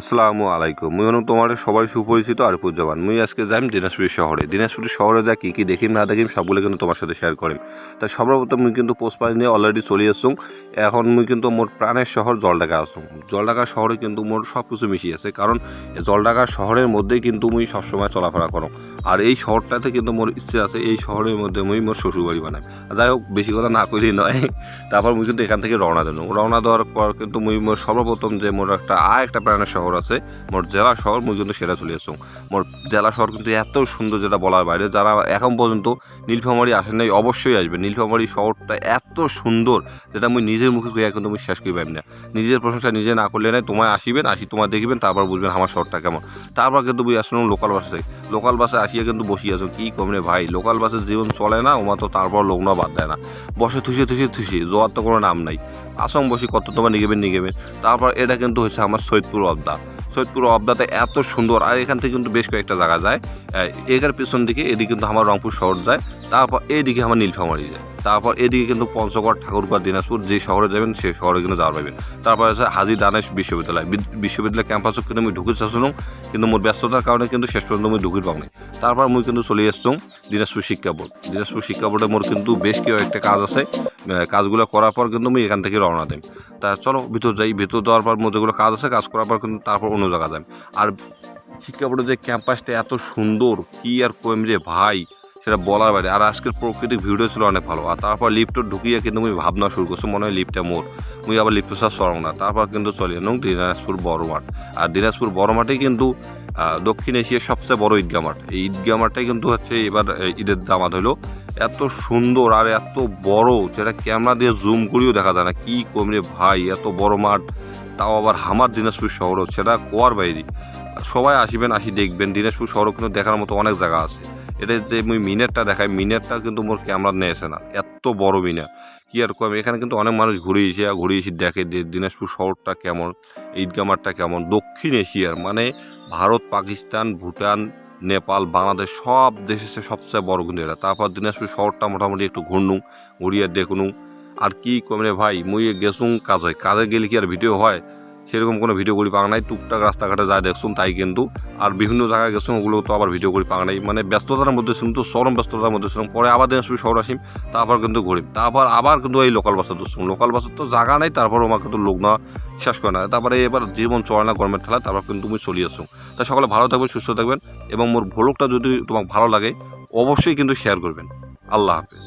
আসসালামু আলাইকুম। মুই হলাম তোমার সবাই সুপরিচিত আর পূজ্যবান। মুই আজকে যাইম দিনাজপুর শহরে। দিনাজপুর শহরে যা কী কী দেখিম, না দেখিম, সবগুলো কিন্তু তোমার সাথে শেয়ার করিম। তাই সর্বপ্রথম মুই কিন্তু পোস্ট পানি নিয়ে অলরেডি চলে আসুম এখন মুই কিন্তু মোর প্রাণের শহর জলডাকা আসুম জলডাকা শহরে কিন্তু মোর সব কিছু মিশিয়ে আছে। কারণ এই জলঢাকা শহরের মধ্যেই কিন্তু মুই সবসময় চলাফেরা করো আর এই শহরটাতে কিন্তু মোর ইচ্ছে আছে, এই শহরের মধ্যে মুই মোর শ্বশুরবাড়ি বানাই। যাই হোক, বেশি কথা না কইলেই নয়। তারপর মুই কিন্তু এখান থেকে রওনা দিলাম। রওনা দেওয়ার পর কিন্তু মুই মোর সর্বপ্রথম যে মোর একটা আর একটা প্রাণের শহর আছে। মোর জেলা শহর, মুই কিন্তু সেটা চলে আসুন মোর জেলা শহর কিন্তু এত সুন্দর যেটা বলার বাইরে, যারা এখন পর্যন্ত নীলফামারি আসেন নাই, অবশ্যই আসবে। নীলফামারি শহরটা এত সুন্দর যেটা মুই নিজের মুখে কইয়া কিন্তু আমি শেষ করি পাইম না। নিজের প্রশংসা নিজে না করলে নাই, তোমায় আসিবেন, আসি তোমায় দেখবেন, তারপর বুঝবেন আমার শহরটা কেমন। তারপর কিন্তু মুই আসলাম লোকাল বাসে লোকাল বাসে আসিয়া কিন্তু বসিয়ে আছো কি কমরে ভাই? লোকাল বাসের জীবন চলে না, ওমা তো তারপর লগ্ন বাদ দেয় না। বসে থুসে থুসে থুসে জোয়ার তো কোনো নাম নাই। আসং বসি কত তোমার নিগেবেন নিগেবেন তারপর এটা কিন্তু হচ্ছে আমার সৈয়দপুর অবদা সৈয়দপুর অবদাতে এত সুন্দর। আর এখান থেকে কিন্তু বেশ কয়েকটা জায়গা যায়। এগার পিছন দিকে এদিকে কিন্তু আমার রংপুর শহর যায়। তারপর এইদিকে আমার নীলফামারি যায়। তারপর এদিকে কিন্তু পঞ্চগড়, ঠাকুরগাঁও, দিনাজপুর যে শহরে যাবেন সেই শহরে কিন্তু যাওয়ার পাবেন। তারপর আছে হাজি দানেশ বিশ্ববিদ্যালয়। বিশ্ববিদ্যালয় ক্যাম্পাসও কিন্তু আমি ঢুকে চাচ্ছিলাম কিন্তু মোর ব্যস্ততার কারণে কিন্তু শেষ পর্যন্ত আমি ঢুকির পাও নাই তারপর মুই কিন্তু চলে এসছি দিনাজপুর শিক্ষা বোর্ড। দিনাজপুর শিক্ষা বোর্ডে মোর কিন্তু বেশ কিছু একটা কাজ আছে। কাজগুলো করার পর কিন্তু আমি এখান থেকে রওনা দিই তা চলো, ভিতর যাই। ভিতর যাওয়ার পর মধ্যেগুলো কাজ আছে, কাজ করার পর কিন্তু তারপর অন্য জায়গা যাই। আর শিক্ষা যে ক্যাম্পাসটা এত সুন্দর, কি আর কইম যে ভাই, সেটা বলার বাইরে। আর আজকের প্রকৃতিক ভিডিও ছিল অনেক ভালো। আর তারপর লিফ্টে ঢুকিয়ে কিন্তু আমি ভাবনা শুরু করছি, মনে হয় লিফ্টটা মোর। মুই আবার লিফ্ট সার সরং না। তারপর কিন্তু চলে এলাম দিনাজপুর বড় মাঠ। আর দিনাজপুর বড় মাঠেই কিন্তু দক্ষিণ এশিয়ার সবচেয়ে বড় ঈদগাহ মাঠ। এই ঈদগাহ মাঠটাই কিন্তু হচ্ছে এবার ঈদের জামাত হলো। এত সুন্দর আর এত বড় যেটা ক্যামেরা দিয়ে জুম করেও দেখা যায় না। কি কমরে ভাই, এত বড় মাঠ, তাও আবার হামার দিনাজপুর শহরও, সেটা কোয়ার বাইরে। সবাই আসবেন, আসি দেখবেন। দিনাজপুর শহরও কিন্তু দেখার মতো অনেক জায়গা আছে। এটা যে মুই মিনেরটা দেখাই, মিনেরটা কিন্তু মোর ক্যামেরা নিয়ে আসে না। এত বড় মিনার কি আর কম, এখানে কিন্তু অনেক মানুষ ঘুরে এসে আর ঘুরে এসে দেখে যে দিনাজপুর শহরটা কেমন ঈদগাহ মাঠটা কেমন, দক্ষিণ এশিয়ার মানে ভারত, পাকিস্তান, ভুটান, নেপাল, বাংলাদেশ সব দেশের সবচেয়ে বড় কিন্তু এটা তারপর দিনাজপুর শহরটা মোটামুটি একটু ঘুরনু, ঘুরিয়ে দেখুন। আর কি কমরে ভাই, মুই গেছুম কাজে কাজে গেলে কি আর ভিডিও হয়? সেরকম কোনো ভিডিও করি পাওয়া নাই। টুকটাক রাস্তাঘাটে যায় দেখছুন তাই কিন্তু। আর বিভিন্ন জায়গায় গেছুন ওগুলো তো আবার ভিডিও করি পাওয়া নাই। মানে ব্যস্ততার মধ্যে শুনুন তো, চরম ব্যস্ততার মধ্যে ছিলাম। পরে আবার দিনাজপুর শহর আসিম, তারপর কিন্তু ঘুরিম। তারপর আবার কিন্তু এই লোকাল বাসে ধরছুম লোকাল বাসের তো জায়গা নাই তারপর আমার কিন্তু লোক না শেষ করে না তারপরে এবার জীবন চলে না গরমের ঠেলা তারপর কিন্তু তুমি চলে আসছো তাই সকলে ভালো থাকবেন, সুস্থ থাকবেন এবং মোর ভ্লগটা যদি তোমার ভালো লাগে, অবশ্যই কিন্তু শেয়ার করবেন। আল্লাহ হাফেজ।